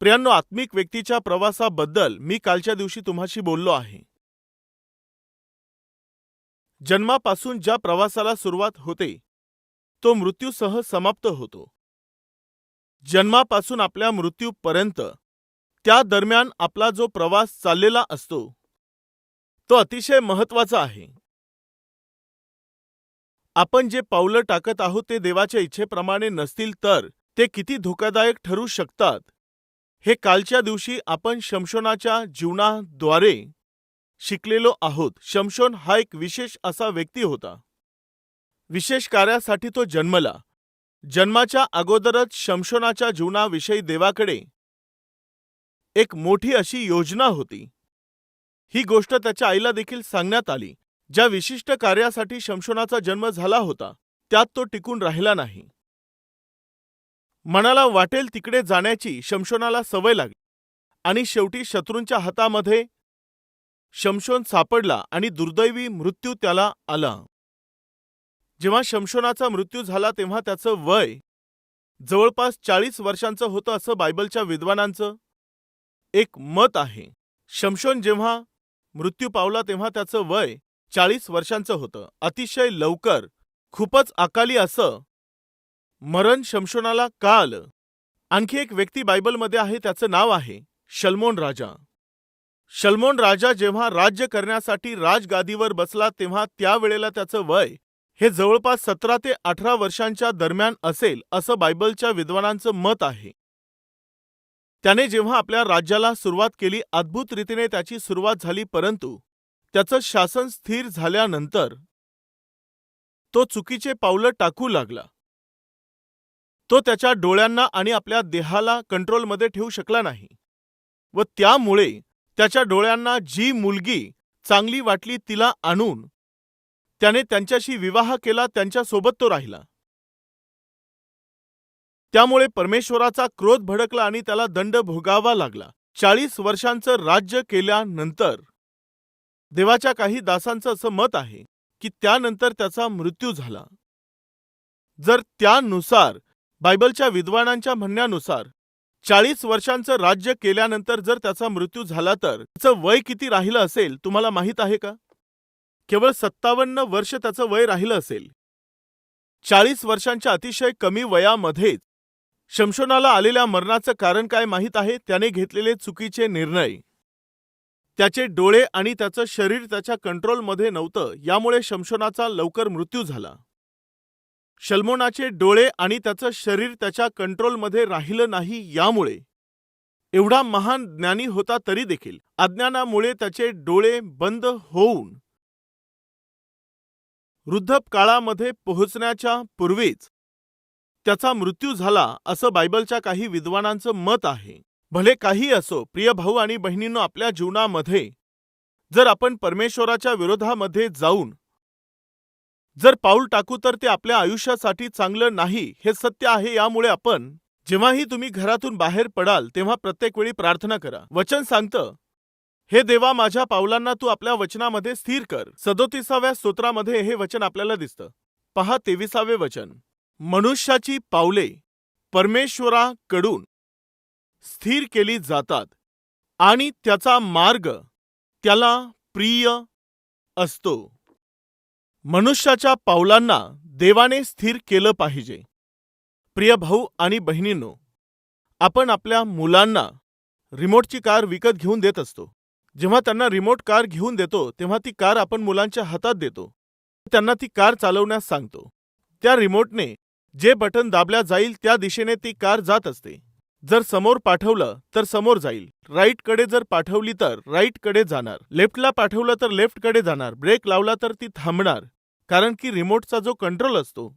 प्रियांनो आत्मिक व्यक्तीच्या प्रवासाबद्दल मी कालच्या दिवशी तुम्हाशी बोललो आहे. जन्मापासून ज्या प्रवासाला सुरुवात होते तो मृत्यूसह समाप्त होतो. जन्मापासून आपल्या मृत्यूपर्यंत त्या दरम्यान आपला जो प्रवास चाललेला असतो तो अतिशय महत्त्वाचा आहे. आपण जे पावलं टाकत आहोत ते देवाच्या इच्छेप्रमाणे नसतील तर ते किती धोकादायक ठरू शकतात हे कालच्या दिवशी आपण शमशोनाच्या जीवनाद्वारे शिकलेलो आहोत. शमशोन हा एक विशेष असा व्यक्ती होता. विशेष कार्यासाठी तो जन्मला. जन्माच्या अगोदरच शमशोनाच्या जीवनाविषयी देवाकडे एक मोठी अशी योजना होती. ही गोष्ट त्याच्या आईला देखील सांगण्यात आली. ज्या विशिष्ट कार्यासाठी शमशोनाचा जन्म झाला होता त्यात तो टिकून राहिला नाही. मनाला वाटेल तिकडे जाण्याची शमशोनाला सवय लागली. आणि शेवटी शत्रूंच्या हातामध्ये शमशोन सापडला आणि दुर्दैवी मृत्यू त्याला आला. जेव्हा शमशोनाचा मृत्यू झाला तेव्हा त्याचं वय जवळपास चाळीस वर्षांचं होतं असं बायबलच्या विद्वानांचं एक मत आहे. शमशोन जेव्हा मृत्यू पावला तेव्हा त्याचं वय चाळीस वर्षांचं होतं. अतिशय लवकर खूपच अकाली असं मरण शमशोनाला का आलं? आणखी एक व्यक्ती बायबलमध्ये आहे त्याचं नाव आहे शल्मोन राजा. शल्मोन राजा जेव्हा राज्य करण्यासाठी राजगादीवर बसला तेव्हा त्यावेळेला त्याचं वय हे जवळपास सतरा ते अठरा वर्षांच्या दरम्यान असेल असं बायबलच्या विद्वानांचं मत आहे. त्याने जेव्हा आपल्या राज्याला सुरुवात केली अद्भुत रीतीने त्याची सुरुवात झाली परंतु त्याचं शासन स्थिर झाल्यानंतर तो चुकीचे पावलं टाकू लागला. तो त्याच्या डोळ्यांना आणि आपल्या देहाला कंट्रोलमध्ये ठेवू शकला नाही. व त्यामुळे त्याच्या डोळ्यांना जी मुलगी चांगली वाटली तिला आणून त्याने त्यांच्याशी विवाह केला त्यांच्यासोबत तो राहिला. त्यामुळे परमेश्वराचा क्रोध भडकला आणि त्याला दंड भोगावा लागला. चाळीस वर्षांचं राज्य केल्यानंतर देवाच्या काही दासांचं असं मत आहे की त्यानंतर त्याचा मृत्यू झाला. जर त्यानुसार बायबलच्या विद्वानांच्या म्हणण्यानुसार चाळीस वर्षांचं राज्य केल्यानंतर जर त्याचा मृत्यू झाला तर त्याचं वय किती राहिलं असेल तुम्हाला माहीत आहे का? केवळ सत्तावन्न वर्ष त्याचं वय राहिलं असेल. चाळीस वर्षांच्या अतिशय कमी वयामध्येच शमशोनाला आलेल्या मरणाचं कारण काय माहीत आहे? त्याने घेतलेले चुकीचे निर्णय. त्याचे डोळे आणि त्याचं शरीर त्याच्या कंट्रोलमध्ये नव्हतं यामुळे शमशोनाचा लवकर मृत्यू झाला. शल्मोनाचे डोळे आणि त्याचं शरीर त्याच्या कंट्रोलमध्ये राहिलं नाही यामुळे. एवढा महान ज्ञानी होता तरी देखील अज्ञानामुळे त्याचे डोळे बंद होऊन. वृद्धप काळामध्ये पोहोचण्याच्या पूर्वीच त्याचा मृत्यू झाला असं बायबलच्या काही विद्वानांचं मत आहे. भले काही असो प्रिय भाऊ आणि बहिणींनो आपल्या जीवनामध्ये जर आपण परमेश्वराच्या विरोधामध्ये जाऊन जर पाऊल टाकू तर ते आपल्या आयुष्यासाठी चांगलं नाही हे सत्य आहे यामुळे आपण जेव्हाही तुम्ही घरातून बाहेर पडाल तेव्हा प्रत्येक वेळी प्रार्थना करा. वचन सांगतं हे देवा माझ्या पावलांना तू आपल्या वचनामध्ये स्थिर कर. सदोतीसाव्या स्तोत्रामध्ये हे वचन आपल्याला दिसतं. पहा तेविसावे वचन. मनुष्याची पावले परमेश्वराकडून स्थिर केली जातात आणि त्याचा मार्ग त्याला प्रिय असतो. मनुष्याच्या पावलांना देवाने स्थिर केलं पाहिजे. प्रिय भाऊ आणि बहिणींनो आपण आपल्या मुलांना रिमोटची कार विकत घेऊन देत असतो. जेव्हा त्यांना रिमोट कार घेऊन देतो तेव्हा ती कार आपण मुलांच्या हातात देतो. त्यांना ती कार चालवण्यास सांगतो. त्या रिमोटने जे बटन दाबल्या जाईल त्या दिशेने ती कार जात असते. जर समोर पाठवलं तर समोर जाईल. राईटकडे जर पाठवली तर राईटकडे जाणार. लेफ्टला पाठवलं तर लेफ्टकडे जाणार. ब्रेक लावला तर ती थांबणार. कारण की रिमोटचा जो कंट्रोल असतो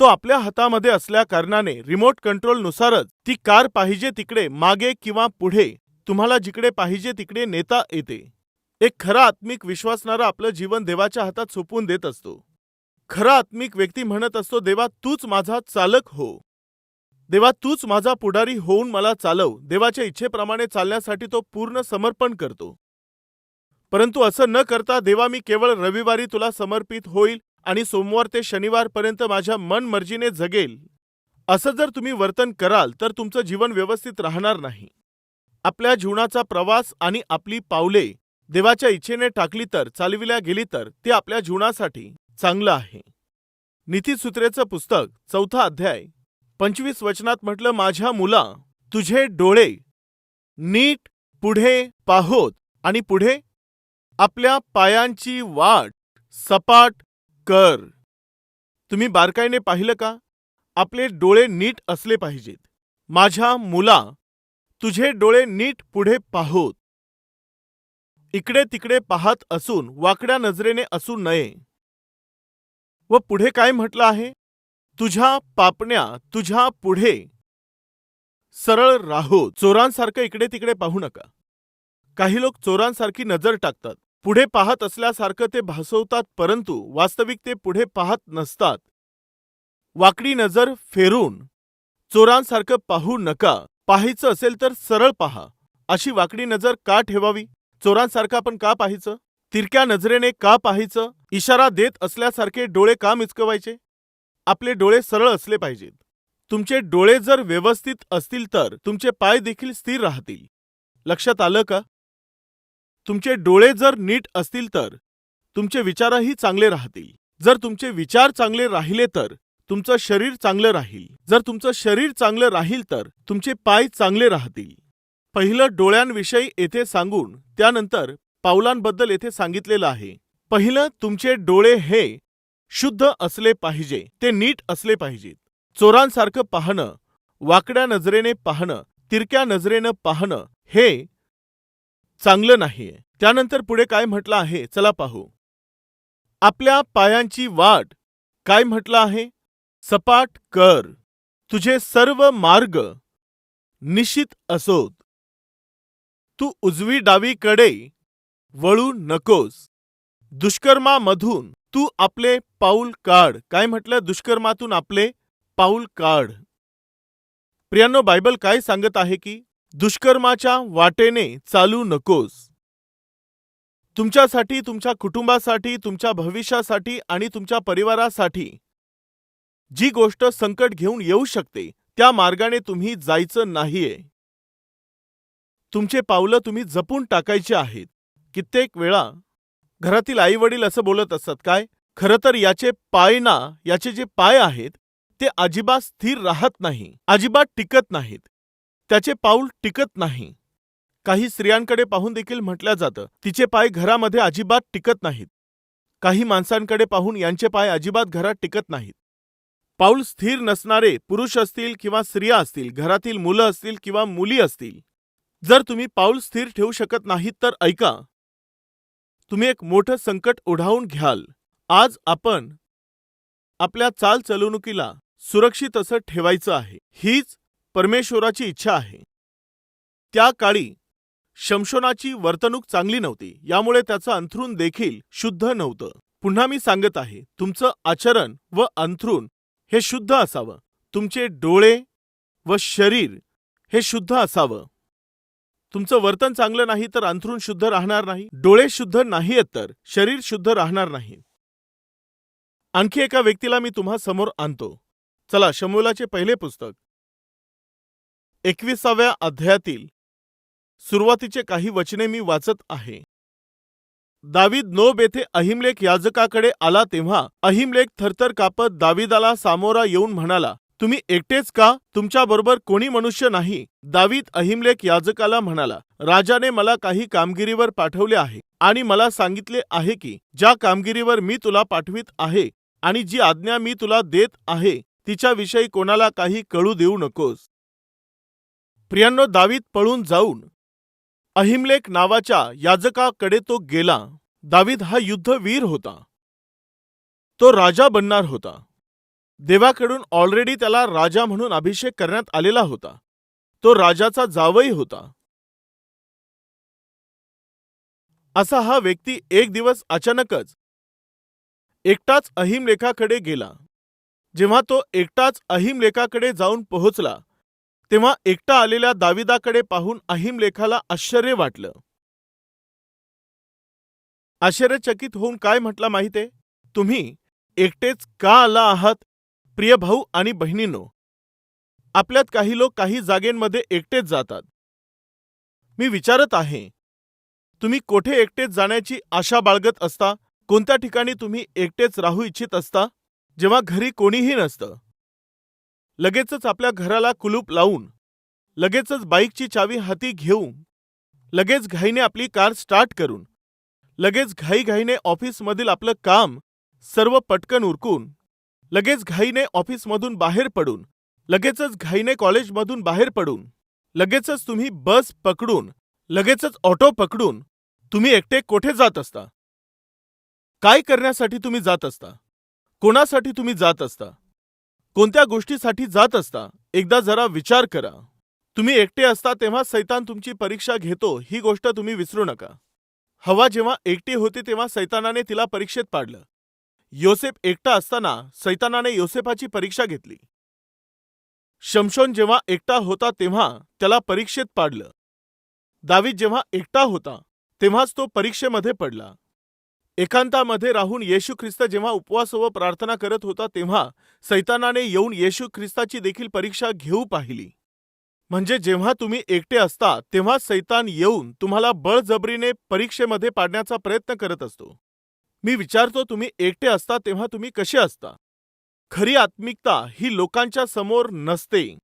तो आपल्या हातामध्ये असल्या कारणाने रिमोट कंट्रोलनुसारच ती कार पाहिजे तिकडे मागे किंवा पुढे तुम्हाला जिकडे पाहिजे तिकडे नेता येते. एक खरा आत्मिक विश्वासणारा आपलं जीवन देवाच्या हातात सोपवून देत असतो. खरा आत्मिक व्यक्ती म्हणत असतो देवा तूच माझा चालक हो. देवा तूच माझा पुढारी होऊन मला चालव. देवाच्या इच्छेप्रमाणे चालण्यासाठी तो पूर्ण समर्पण करतो. परंतु असं न करता देवा मी केवळ रविवारी तुला समर्पित होईल आणि सोमवार ते शनिवारपर्यंत माझ्या मनमर्जीने जगेल. असं जर तुम्ही वर्तन कराल तर तुमचं जीवन व्यवस्थित राहणार नाही. आपल्या जीवनाचा प्रवास आणि आपली पावले देवाच्या इच्छेने टाकली तर चालविल्या गेली तर ते आपल्या जीवनासाठी चांगलं आहे. नीतीसूत्रेचं पुस्तक चौथा अध्याय. पंचवीस वचनात म्हटलं माझ्या मुला तुझे डोळे नीट पुढे पाहोत आणि पुढे आपल्या पायांची वाट सपाट कर. तुम्ही बारकाईने पाहिलं का? आपले डोळे नीट असले पाहिजेत. माझ्या मुला तुझे डोळे नीट पुढे पाहोत. इकडे तिकडे पाहत असून वाकड्या नजरेने असू नये. व पुढे काय म्हटलं आहे? तुझ्या पापण्या तुझ्या पुढे. सरळ राहो चोरांसारखं इकडे तिकडे पाहू नका. काही लोक चोरांसारखी नजर टाकतात. पुढे पाहत असल्यासारखं ते भासवतात परंतु वास्तविक ते पुढे पाहत नसतात. वाकडी नजर फेरून चोरांसारखं पाहू नका. पाहायचं असेल तर सरळ पहा. अशी वाकडी नजर का ठेवावी? चोरांसारखं आपण का पाहायचं? तिरक्या नजरेने का पाहायचं? इशारा देत असल्यासारखे डोळे का मिचकवायचे? आपले डोळे सरळ असले पाहिजेत. तुमचे डोळे जर व्यवस्थित असतील तर तुमचे पाय देखील स्थिर राहतील. लक्षात आलं का? तुमचे डोळे जर नीट असतील तर तुमचे विचारही चांगले राहतील. जर तुमचे विचार चांगले राहिले तर तुमचं शरीर चांगलं राहील. जर तुमचं शरीर चांगलं राहील तर तुमचे पाय चांगले राहतील. पहिलं डोळ्यांविषयी येथे सांगून त्यानंतर पावलांबद्दल येथे सांगितलेलं आहे. पहिलं तुमचे डोळे हे शुद्ध असले पाहिजे ते नीट असले पाहिजेत. चोरांसारखं पाहणं वाकड्या नजरेने पाहणं तिरक्या नजरेनं पाहणं हे चांगलं नाहीये. त्यानंतर पुढे काय म्हटलं आहे चला पाहू. आपल्या पायांची वाट काय म्हटलं आहे? सपाट कर तुझे सर्व मार्ग निश्चित असोत. तू उजवी डावीकडे वळू नकोस. दुष्कर्मामधून तू आपले पाऊल काढ. काय म्हटलं दुष्कर्मातून आपले? पाऊल काढ. प्रियांनो बायबल काय सांगत आहे की दुष्कर्माच्या वाटेने चालू नकोस. तुमच्यासाठी तुमच्या कुटुंबासाठी तुमच्या भविष्यासाठी आणि तुमच्या परिवारासाठी जी गोष्ट संकट घेऊन येऊ शकते त्या मार्गाने तुम्ही जायचं नाहीये. तुमचे पावलं तुम्ही जपून टाकायचे आहेत. कित्येक वेळा घरातील आई वडील असं बोलत असतात काय? खरं तर याचे पाय ना याचे जे पाय आहेत ते अजिबात स्थिर राहत नाही अजिबात टिकत नाहीत. त्याचे पाऊल टिकत नाही. काही स्त्रियांकडे पाहून देखील म्हटलं जातं तिचे पाय घरामध्ये अजिबात टिकत नाहीत. काही माणसांकडे पाहून यांचे पाय अजिबात घरात टिकत नाहीत. पाऊल स्थिर नसणारे पुरुष असतील किंवा स्त्रिया असतील घरातील मुलं असतील किंवा मुली असतील. जर तुम्ही पाऊल स्थिर ठेवू शकत नाहीत तर ऐका. तुम्ही एक मोठं संकट ओढावून घ्याल. आज आपण आपल्या चालचलवणुकीला सुरक्षित असं ठेवायचं आहे. हीच परमेश्वराची इच्छा आहे. त्या काळी शमशोनाची वर्तणूक चांगली नव्हती. यामुळे त्याचं अंथरूण देखील शुद्ध नव्हतं. पुन्हा मी सांगत आहे तुमचं आचरण व अंथरूण हे शुद्ध असावं. तुमचे डोळे व शरीर हे शुद्ध असावं. तुमचं वर्तन चांगलं नाही तर अंथरूण शुद्ध राहणार नाही. डोळे शुद्ध नाहीयेत तर शरीर शुद्ध राहणार नाही. आणखी एका व्यक्तीला मी तुम्हा समोर आणतो. चला शमूलाचे पहिले पुस्तक. एकविसाव्या अध्यायातील सुरुवातीचे काही वचने मी वाचत आहे. दावीद नोब येथे अहिमलेख याजकाकडे आला तेव्हा अहिमलेख थरथर कापत दाविदाला सामोरा येऊन म्हणाला तुम्ही एकटेच का? तुमच्याबरोबर कोणी मनुष्य नाही. दावीद अहिमलेख याजकाला म्हणाला राजाने मला काही कामगिरीवर पाठवले आहे आणि मला सांगितले आहे की ज्या कामगिरीवर मी तुला पाठवित आहे आणि जी आज्ञा मी तुला देत आहे तिच्याविषयी कोणाला काही कळू देऊ नकोस. प्रियांनो दावीत पळून जाऊन अहिमलेख नावाच्या याजकाकडे तो गेला. दावीद हा युद्धवीर होता. तो राजा बनणार होता. देवाकडून ऑलरेडी त्याला राजा म्हणून अभिषेक करण्यात आलेला होता. तो राजाचा जावई होता. असा हा व्यक्ती एक दिवस अचानकच एकटाच अहिमलेखाकडे गेला. जेव्हा तो एकटाच अहिमलेखाकडे जाऊन पोहोचला तेव्हा एकटा आलेल्या दाविदाकडे पाहून अहिमलेखाला आश्चर्य वाटलं. आश्चर्यचकित होऊन काय म्हटला माहिते? तुम्ही एकटेच का आला आहात प्रिय भाऊ आणि बहिणींनो? आपल्यात काही लोक काही जागेंमध्ये एकटेच जातात. मी विचारत आहे तुम्ही कोठे एकटेच जाण्याची आशा बाळगत असता? कोणत्या ठिकाणी तुम्ही एकटेच राहू इच्छित असता? जेव्हा घरी कोणीही नसतं. लगेचच आपल्या घराला कुलूप लावून. लगेचच बाईकची चावी हाती घेऊन. लगेच घाईने आपली कार स्टार्ट करून. लगेच घाईघाईने ऑफिसमधील आपलं काम सर्व पटकन उरकून. लगेच घाईने ऑफिसमधून बाहेर पडून. लगेचच घाईने कॉलेजमधून बाहेर पडून. लगेचच तुम्ही बस पकडून. लगेचच ऑटो पकडून. तुम्ही एकटे कोठे जात असता? काय करण्यासाठी तुम्ही जात असता? कोणासाठी तुम्ही जात असता? कोणत्या गोष्टीसाठी जात असता? एकदा जरा विचार करा. तुम्ही एकटे असता तेव्हा सैतान तुमची परीक्षा घेतो ही गोष्ट तुम्ही विसरू नका. हवा जेव्हा एकटी होती तेव्हा सैतानाने तिला परीक्षेत पाडलं. योसेफ एकटा असताना सैतानाने योसेफाची परीक्षा घेतली. शमशोन जेव्हा एकटा होता तेव्हा त्याला परीक्षेत पाडलं. दावीद जेव्हा एकटा होता तेव्हाच तो परीक्षेमध्ये पडला. एकांतामध्ये राहून येशू ख्रिस्त जेव्हा उपवास व प्रार्थना करत होता तेव्हा सैतानाने येऊन येशू ख्रिस्ताची देखील परीक्षा घेऊ पाहिली. म्हणजे जेव्हा तुम्ही एकटे असता तेव्हा सैतान येऊन तुम्हाला बळजबरीने परीक्षेमध्ये पाडण्याचा प्रयत्न करत असतो. मी विचारतो तुम्ही एकटे असता तेव्हा तुम्ही कसे असता? खरी आत्मिकता ही लोकांच्या समोर नसते.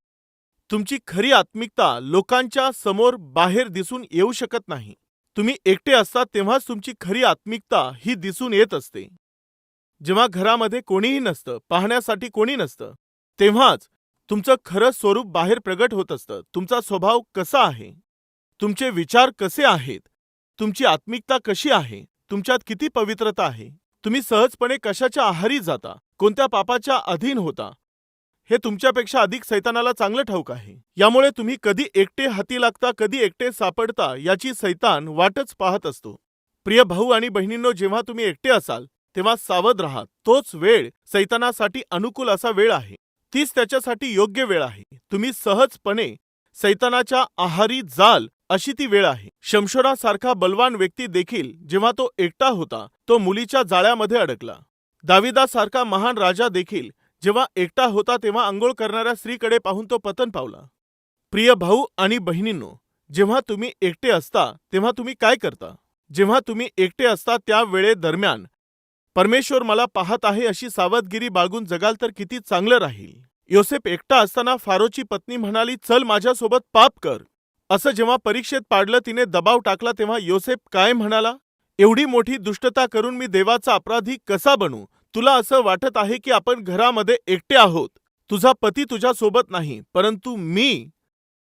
तुमची खरी आत्मिकता लोकांच्या समोर बाहेर दिसून येऊ शकत नाही. तुम्ही एकटे असता तेव्हाच तुमची खरी आत्मिकता ही दिसून येत असते. जेव्हा घरामध्ये कोणीही नसतं पाहण्यासाठी कोणी नसतं तेव्हाच तुमचं खरं स्वरूप बाहेर प्रगट होत असतं. तुमचा स्वभाव कसा आहे? तुमचे विचार कसे आहेत? तुमची आत्मिकता कशी आहे? तुमच्यात किती पवित्रता आहे? तुम्ही सहजपणे कशाच्या आहारी जाता? कोणत्या पापाच्या अधीन होता? हे तुमच्यापेक्षा अधिक सैतानाला चांगलं ठाऊक आहे. यामुळे तुम्ही कधी एकटे हाती लागता कधी एकटे सापडता याची सैतान वाटच पाहत असतो. प्रिय भाऊ आणि बहिणींनो जेव्हा तुम्ही एकटे असाल तेव्हा सावध राहा. तोच वेळ सैतानासाठी अनुकूल असा वेळ आहे. तीच त्याच्यासाठी योग्य वेळ आहे. तुम्ही सहजपणे सैतानाच्या आहारी जाल अशी ती वेळ आहे. शमशोरासारखा बलवान व्यक्ती देखील जेव्हा तो एकटा होता तो मुलीच्या जाळ्यामध्ये अडकला. दाविदासारखा महान राजा देखील जेव्हा एकटा होता तेव्हा आंघोळ करणाऱ्या स्त्रीकडे पाहून तो पतन पावला. प्रिय भाऊ आणि बहिणींनो जेव्हा तुम्ही एकटे असता तेव्हा तुम्ही काय करता? जेव्हा तुम्ही एकटे असता त्या वेळेदरम्यान परमेश्वर मला पाहत आहे अशी सावधगिरी बाळगून जगाल तर किती चांगलं राहील. योसेफ एकटा असताना फारोची पत्नी म्हणाली चल माझ्यासोबत पाप कर. असं जेव्हा परीक्षेत पाडलं तिने दबाव टाकला तेव्हा योसेफ काय म्हणाला? एवढी मोठी दुष्टता करून मी देवाचा अपराधी कसा बनू? तुला असं वाटत आहे की आपण घरामध्ये एकटे आहोत? तुझा पती तुझ्या सोबत नाही परंतु मी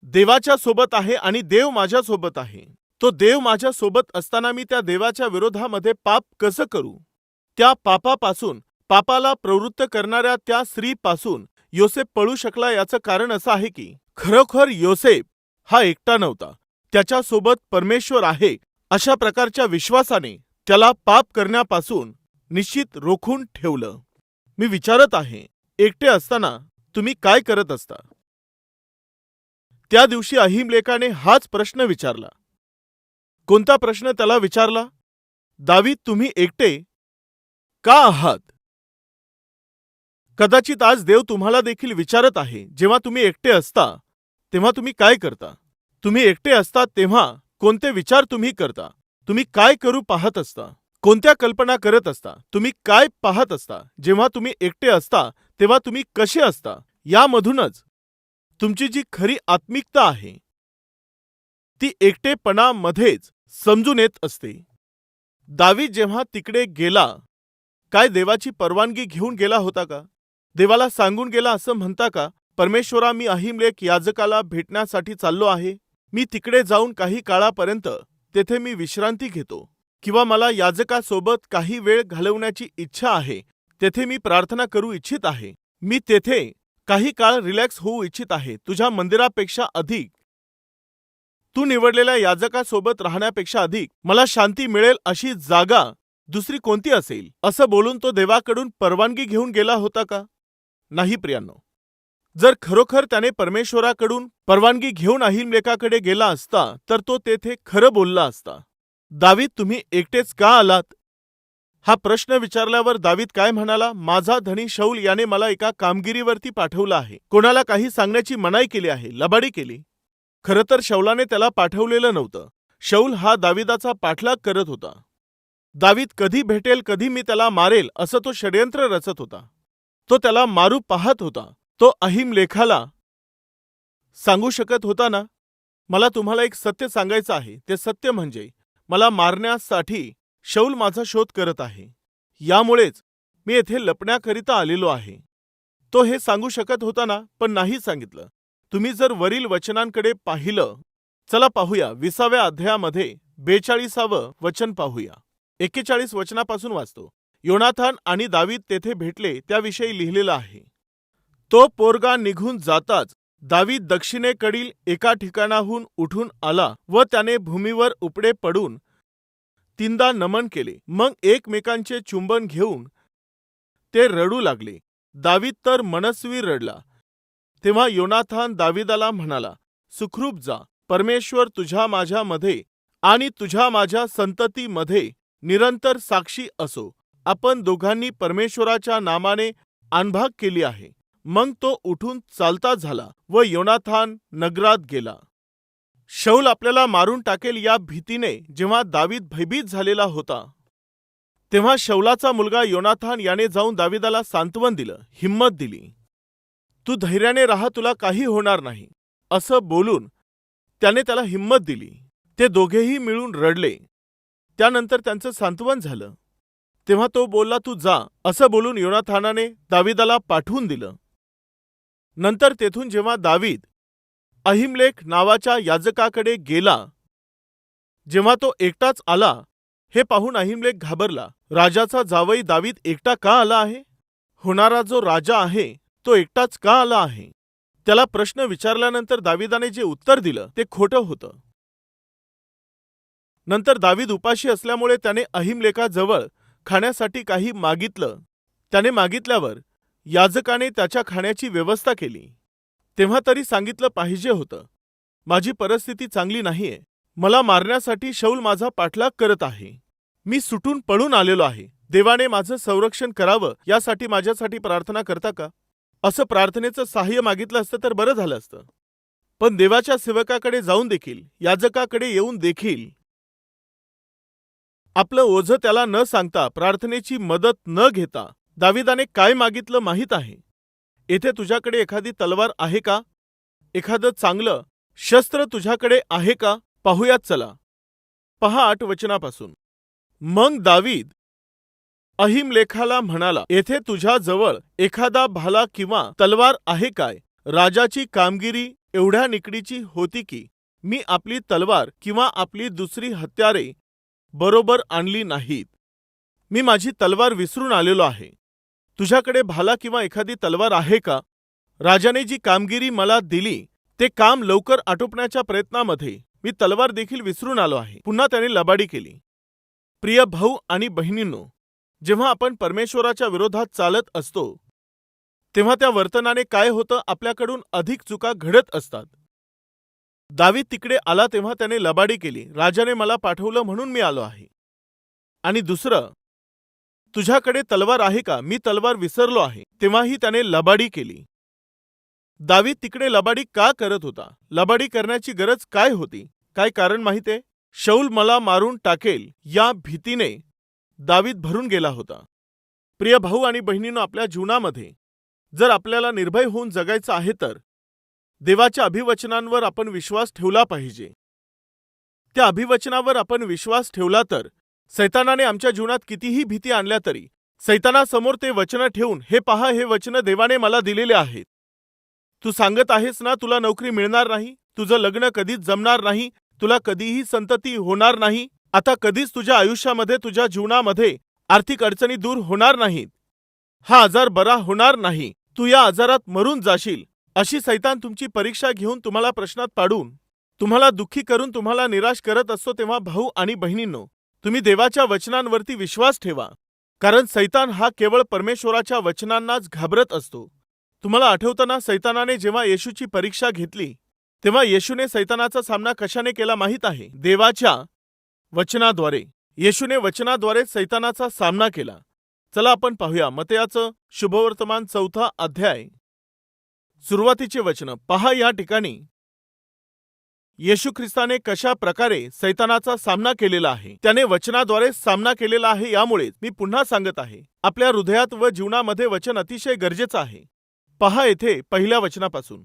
देवाच्या सोबत आहे आणि देव माझ्या सोबत आहे. तो देव माझ्या सोबत असताना मी त्या देवाच्या विरोधामध्ये पाप कसं करू? त्या पापापासून पापाला प्रवृत्त करणाऱ्या त्या स्त्रीपासून योसेफ पळू शकला याचं कारण असं आहे की खरोखर योसेफ हा एकटा नव्हता. त्याच्यासोबत परमेश्वर आहे अशा प्रकारच्या विश्वासाने त्याला पाप करण्यापासून निश्चित रोखून ठेवलं. मी विचारत आहे एकटे असताना तुम्ही काय करत असता? त्या दिवशी अहिमलेखाने हाच प्रश्न विचारला. कोणता प्रश्न त्याला विचारला? दावी तुम्ही एकटे? का आहात? कदाचित आज देव तुम्हाला देखील विचारत आहे जेव्हा तुम्ही एकटे असता तेव्हा तुम्ही काय करता? तुम्ही एकटे असता तेव्हा कोणते विचार तुम्ही करता? तुम्ही काय करू पाहत असता? कोणत्या कल्पना करत असता तुम्ही काय पाहत असता जेव्हा तुम्ही एकटे असता तेव्हा तुम्ही कसे असता यामधूनच तुमची जी खरी आत्मिकता आहे ती एकटेपणामध्येच समजून येत असते. दावी जेव्हा तिकडे गेला काय देवाची परवानगी घेऊन गेला होता का? देवाला सांगून गेला असं म्हणता का परमेश्वरा मी अहिमलेख याजकाला भेटण्यासाठी चाललो आहे मी तिकडे जाऊन काही काळापर्यंत तेथे मी विश्रांती घेतो. किंवा मला याजकासोबत काही वेळ घालवण्याची इच्छा आहे तेथे मी प्रार्थना करू इच्छित आहे. मी तेथे काही काळ रिलॅक्स होऊ इच्छित आहे. तुझ्या मंदिरापेक्षा अधिक. तू निवडलेल्या याजकासोबत राहण्यापेक्षा अधिक. मला शांती मिळेल अशी जागा दुसरी कोणती असेल? असं बोलून तो देवाकडून परवानगी घेऊन गेला होता का? नाही प्रियांनो. जर खरोखर त्याने परमेश्वराकडून परवानगी घेऊन अहिमलेखाकडे गेला असता तर तो तेथे खरं बोलला असता. दावीद तुम्ही एकटेच का आलात? हा प्रश्न विचारल्यावर दावीद काय म्हणाला? माझा धनी शौल याने मला एका कामगिरीवरती पाठवलं आहे. कोणाला काही सांगण्याची मनाई केली आहे? लबाडी केली. खरं तर शौलाने त्याला पाठवलेलं नव्हतं. शौल हा दाविदाचा पाठलाग करत होता. दावीद कधी भेटेल कधी मी त्याला मारेल असं तो षडयंत्र रचत होता. तो त्याला मारू पाहत होता. तो अहिम लेखाला सांगू शकत होता ना? मला तुम्हाला एक सत्य सांगायचं आहे. ते सत्य म्हणजे मला मारण्यासाठी शौल माझा शोध करत आहे. यामुळेच मी येथे लपण्याकरिता आलेलो आहे. तो हे सांगू शकत होता ना पण नाही सांगितलं. तुम्ही जर वरील वचनांकडे पाहिलं चला पाहूया. विसाव्या अध्यायामध्ये बेचाळीसावं वचन पाहूया. एक्केचाळीस वचनापासून वाचतो. योनाथान आणि दावीद तेथे भेटले त्याविषयी लिहिलेलं आहे. तो पोरगा निघून जाताच दावीद दक्षिणेकडील एका ठिकाणाहून उठून आला व त्याने भूमीवर उपडे पडून तीनदा नमन केले. मग एकमेकांचे चुंबन घेऊन ते रडू लागले. दावीद तर मनस्वी रडला. तेव्हा योनाथान दाविदाला म्हणाला सुखरूप जा. परमेश्वर तुझ्या माझ्यामध्ये आणि तुझ्या माझ्या संततीमध्ये निरंतर साक्षी असो. आपण दोघांनी परमेश्वराच्या नामाने आणभाग केली आहे. मग तो उठून चालता झाला व योनाथान नगरात गेला. शौल आपल्याला मारून टाकेल या भीतीने जेव्हा दावीद भयभीत झालेला होता. तेव्हा शौलाचा मुलगा योनाथान याने जाऊन दाविदाला सांत्वन दिलं हिम्मत दिली. तू धैर्याने राहा तुला काही होणार नाही. असं बोलून त्याने त्याला हिम्मत दिली. ते दोघेही मिळून रडले. त्यानंतर त्यांचं सांत्वन झालं. तेव्हा तो बोलला तू जा. असं बोलून योनाथानाने दाविदाला पाठवून दिलं. नंतर तेथून जेव्हा दावीद अहिमलेख नावाच्या याजकाकडे गेला जेव्हा तो एकटाच आला हे पाहून अहिमलेख घाबरला. राजाचा जावई दावीद एकटा का आला आहे? होणारा जो राजा आहे तो एकटाच का आला आहे? त्याला प्रश्न विचारल्यानंतर दाविदाने जे उत्तर दिलं ते खोटं होतं. नंतर दावीद उपाशी असल्यामुळे त्याने अहिमलेखाजवळ खाण्यासाठी काही मागितलं. त्याने मागितल्यावर याजकाने त्याच्या खाण्याची व्यवस्था केली. तेव्हा तरी सांगितलं पाहिजे होतं माझी परिस्थिती चांगली नाहीये. मला मारण्यासाठी शौल माझा पाठलाग करत आहे. मी सुटून पळून आलेलो आहे. देवाने माझं संरक्षण करावं यासाठी माझ्यासाठी प्रार्थना करता का? असं प्रार्थनेचं सहाय्य मागितलं असतं तर बरं झालं असतं. पण देवाच्या सेवकाकडे जाऊन देखील याजकाकडे येऊन देखील. आपलं ओझं त्याला न सांगता प्रार्थनेची मदत न घेता दाविदाने काय मागितलं माहीत आहे? येथे तुझ्याकडे एखादी तलवार आहे का? एखादं चांगलं शस्त्र तुझ्याकडे आहे का? पाहूयात चला. पहा आठ वचनापासून. मग दावीद अहिमलेखाला म्हणाला येथे तुझ्याजवळ एखादा भाला किंवा तलवार आहे काय? राजाची कामगिरी एवढ्या निकडीची होती की मी आपली तलवार किंवा आपली दुसरी हत्यारे बरोबर आणली नाहीत. मी माझी तलवार विसरून आलेलो आहे. तुझ्याकडे भाला किंवा एखादी तलवार आहे का? राजाने जी कामगिरी मला दिली ते काम लवकर आटोपण्याच्या प्रयत्नामध्ये मी तलवार देखील विसरून आलो आहे. पुन्हा त्याने लबाडी केली. प्रिय भाऊ आणि बहिणींनो जेव्हा आपण परमेश्वराच्या विरोधात चालत असतो तेव्हा त्या वर्तनाने काय होतं आपल्याकडून अधिक चुका घडत असतात. दावी तिकडे आला तेव्हा त्याने लबाडी केली. राजाने मला पाठवलं म्हणून मी आलो आहे. आणि दुसरं तुझ्याकडे तलवार आहे का? मी तलवार विसरलो आहे. तेव्हाही त्याने लबाडी केली. दावीद तिकडे लबाडी का करत होता? लबाडी करण्याची गरज काय होती? काय कारण माहितीये शौल मला मारून टाकेल या भीतीने दावीद भरून गेला होता. प्रिय भाऊ आणि बहिणीनं आपल्या जीवनामध्ये जर आपल्याला निर्भय होऊन जगायचं आहे तर देवाच्या अभिवचनांवर आपण विश्वास ठेवला पाहिजे. त्या अभिवचनावर आपण विश्वास ठेवला तर सैतानाने आमच्या जीवनात कितीही भीती आणल्या तरी सैतानासमोर ते वचनं ठेवून हे पहा हे वचनं देवाने मला दिलेले आहेत. तू सांगत आहेस ना तुला नोकरी मिळणार नाही तुझं लग्न कधीच जमणार नाही तुला कधीही संतती होणार नाही आता कधीच तुझ्या आयुष्यामध्ये तुझ्या जीवनामध्ये आर्थिक अडचणी दूर होणार नाहीत. हा आजार बरा होणार नाही तू या आजारात मरून जाशील अशी सैतान तुमची परीक्षा घेऊन तुम्हाला प्रश्नात पाडून तुम्हाला दुःखी करून तुम्हाला निराश करत असतो तेव्हा भाऊ आणि बहिणींनो तुम्ही देवाच्या वचनांवरती विश्वास ठेवा. कारण सैतान हा केवळ परमेश्वराच्या वचनांनाच घाबरत असतो. तुम्हाला आठवताना सैतानाने जेव्हा येशूची परीक्षा घेतली तेव्हा येशूने सैतानाचा सामना कशाने केला माहीत आहे? देवाच्या वचनाद्वारे. येशूने वचनाद्वारे सैतानाचा सामना केला. चला आपण पाहूया मतयाचं शुभवर्तमान चौथा अध्याय. सुरुवातीचे वचन. पहा या ठिकाणी. येशू ख्रिस्ताने कशा प्रकारे सैतानाचा सामना केलेला आहे त्याने वचनाद्वारे सामना केलेला आहे यामुळेच मी पुन्हा सांगत आहे. आपल्या हृदयात व जीवनामध्ये वचन अतिशय गरजेचं आहे. पहा येथे पहिल्या वचनापासून.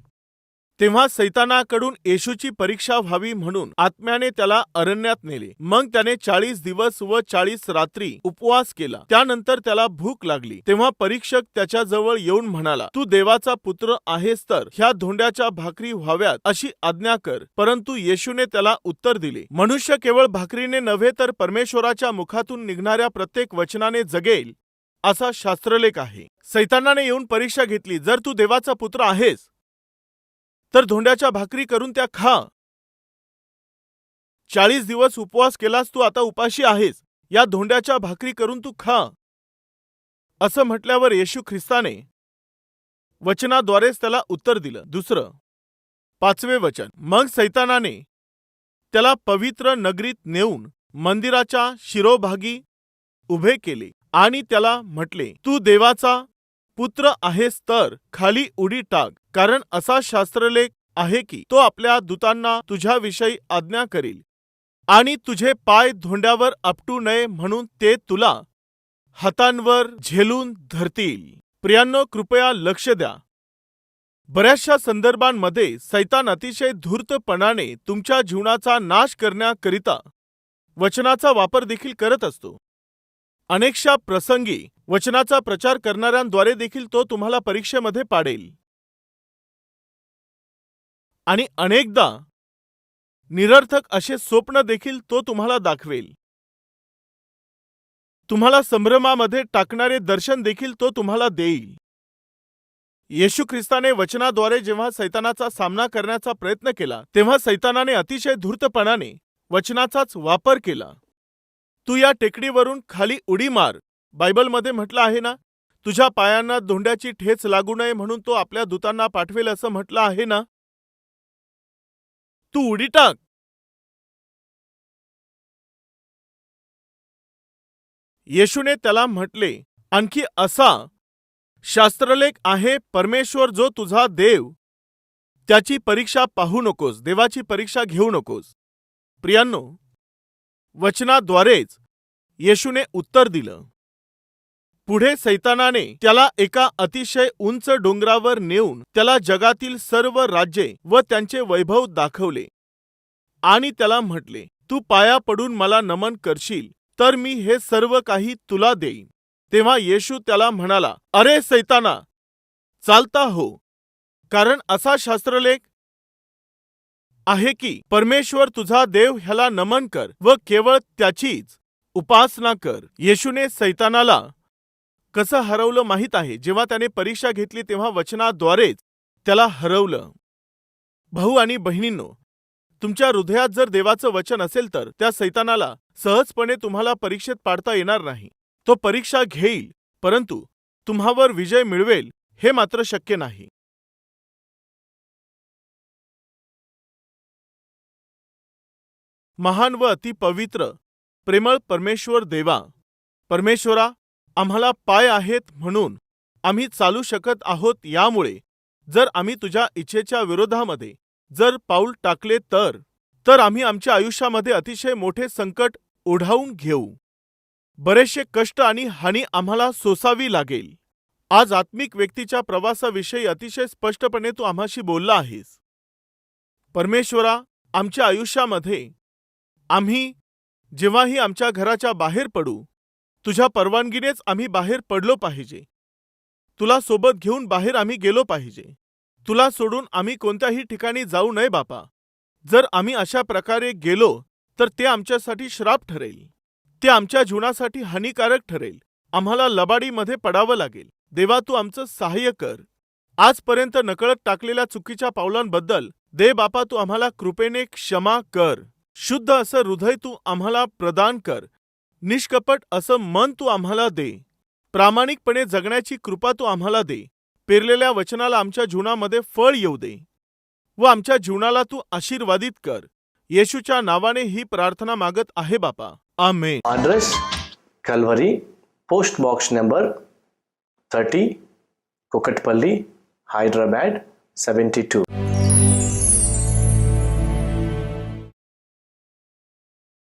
तेव्हा सैतानाकडून येशूची परीक्षा व्हावी म्हणून आत्म्याने त्याला अरण्यात नेले. मग त्याने चाळीस दिवस व चाळीस रात्री उपवास केला. त्यानंतर त्याला भूक लागली. तेव्हा परीक्षक त्याच्याजवळ येऊन म्हणाला तू देवाचा पुत्र आहेस तर ह्या धोंड्याच्या भाकरी व्हाव्यात अशी आज्ञा कर. परंतु येशूने त्याला उत्तर दिले मनुष्य केवळ भाकरीने नव्हे तर परमेश्वराच्या मुखातून निघणाऱ्या प्रत्येक वचनाने जगेल असा शास्त्रलेख आहे. सैतानाने येऊन परीक्षा घेतली. जर तू देवाचा पुत्र आहेस तर धोंड्याच्या भाकरी करून त्या खा. चाळीस दिवस उपवास केलास तू आता उपाशी आहेस. या धोंड्याच्या भाकरी करून तू खा. असं म्हटल्यावर येशू ख्रिस्ताने वचनाद्वारेच त्याला उत्तर दिलं. दुसरं पाचवे वचन. मग सैतानाने त्याला पवित्र नगरीत नेऊन मंदिराच्या शिरोभागी उभे केले आणि त्याला म्हटले तू देवाचा पुत्र आहेस तर खाली उडी टाक. कारण असा शास्त्रलेख आहे की तो आपल्या दूतांना तुझ्याविषयी आज्ञा करील आणि तुझे पाय धोंड्यावर आपटू नये म्हणून ते तुला हातांवर झेलून धरतील. प्रियांनो कृपया लक्ष द्या. बऱ्याचशा संदर्भांमध्ये सैतान अतिशय धूर्तपणाने तुमच्या जीवनाचा नाश करण्याकरिता वचनाचा वापर देखील करत असतो. अनेकशा प्रसंगी वचनाचा प्रचार करणाऱ्यांद्वारे देखील तो तुम्हाला परीक्षेमध्ये पाडेल. आणि अनेकदा निरर्थक असे स्वप्न देखील तो तुम्हाला दाखवेल. तुम्हाला संभ्रमामध्ये टाकणारे दर्शन देखील तो तुम्हाला देईल. येशू ख्रिस्ताने वचनाद्वारे जेव्हा सैतानाचा सामना करण्याचा प्रयत्न केला तेव्हा सैतानाने अतिशय धूर्तपणाने वचनाचाच वापर केला. तू या टेकडीवरून खाली उडी मार. बायबलमध्ये म्हटलं आहे ना तुझ्या पायांना धोंड्याची ठेच लागू नये म्हणून तो आपल्या दूतांना पाठवेल असं म्हटलं आहे ना? तू उडी टाक. येशूने त्याला म्हटले आणखी असा. शास्त्रलेख आहे परमेश्वर जो तुझा देव. त्याची परीक्षा पाहू नकोस देवाची परीक्षा घेऊ नकोस. प्रियांनो वचनाद्वारेच येशूने उत्तर दिलं. पुढे सैतानाने त्याला एका अतिशय उंच डोंगरावर नेऊन त्याला जगातील सर्व राज्ये व त्यांचे वैभव दाखवले. आणि त्याला म्हटले तू पाया पडून मला नमन करशील तर मी हे सर्व काही तुला देईन. तेव्हा येशू त्याला म्हणाला अरे सैताना चालता हो. कारण असा शास्त्रलेख आहे की परमेश्वर तुझा देव ह्याला नमन कर व केवळ त्याचीच उपासना कर. येशूने सैतानाला कसं हरवलं माहीत आहे. जेव्हा त्याने परीक्षा घेतली तेव्हा वचनाद्वारेच त्याला हरवलं. भाऊ आणि बहिणींनो तुमच्या हृदयात जर देवाचं वचन असेल तर त्या सैतानाला सहजपणे तुम्हाला परीक्षेत पाडता येणार नाही. तो परीक्षा घेईल परंतु तुम्हावर विजय मिळवेल हे मात्र शक्य नाही. महान व अति पवित्र प्रेमळ परमेश्वर देवा परमेश्वरा आम्हाला पाय आहेत म्हणून आम्ही चालू शकत आहोत यामुळे जर आम्ही तुझ्या इच्छेच्या विरोधामध्ये जर पाऊल टाकले तर तर आम्ही आमच्या आयुष्यामध्ये अतिशय मोठे संकट ओढावून घेऊ. बरेचसे कष्ट आणि हानी आम्हाला सोसावी लागेल. आज आत्मिक व्यक्तीच्या प्रवासाविषयी अतिशय स्पष्टपणे तू आम्हाशी बोलला आहेस. परमेश्वरा आमच्या आयुष्यामध्ये आम्ही जेव्हाही आमच्या घराच्या बाहेर पडू तुझ्या परवानगीनेच आम्ही बाहेर पडलो पाहिजे. तुला सोबत घेऊन बाहेर आम्ही गेलो पाहिजे. तुला सोडून आम्ही कोणत्याही ठिकाणी जाऊ नये बापा. जर आम्ही अशा प्रकारे गेलो तर ते आमच्यासाठी श्राप ठरेल. ते आमच्या जीवनासाठी हानिकारक ठरेल. आम्हाला लबाडीमध्ये पडावं लागेल. देवा तू आमचं सहाय्य कर. आजपर्यंत नकळत टाकलेल्या चुकीच्या पावलांबद्दल दे बापा तू आम्हाला कृपेने क्षमा कर. शुद्ध असं हृदय तू आम्हाला प्रदान कर. निष्कपट असं मन तू आम्हाला दे. प्रामाणिकपणे जगण्याची कृपा तू आम्हाला दे. पेरलेल्या वचनाला आमच्या जीवनामध्ये फळ येऊ दे. व आमच्या जीवनाला तू आशीर्वादित कर. येशूच्या नावाने ही प्रार्थना मागत आहे बापा. आमेन. address Calvary, post box number 30, Kukatpalli, Hyderabad 72.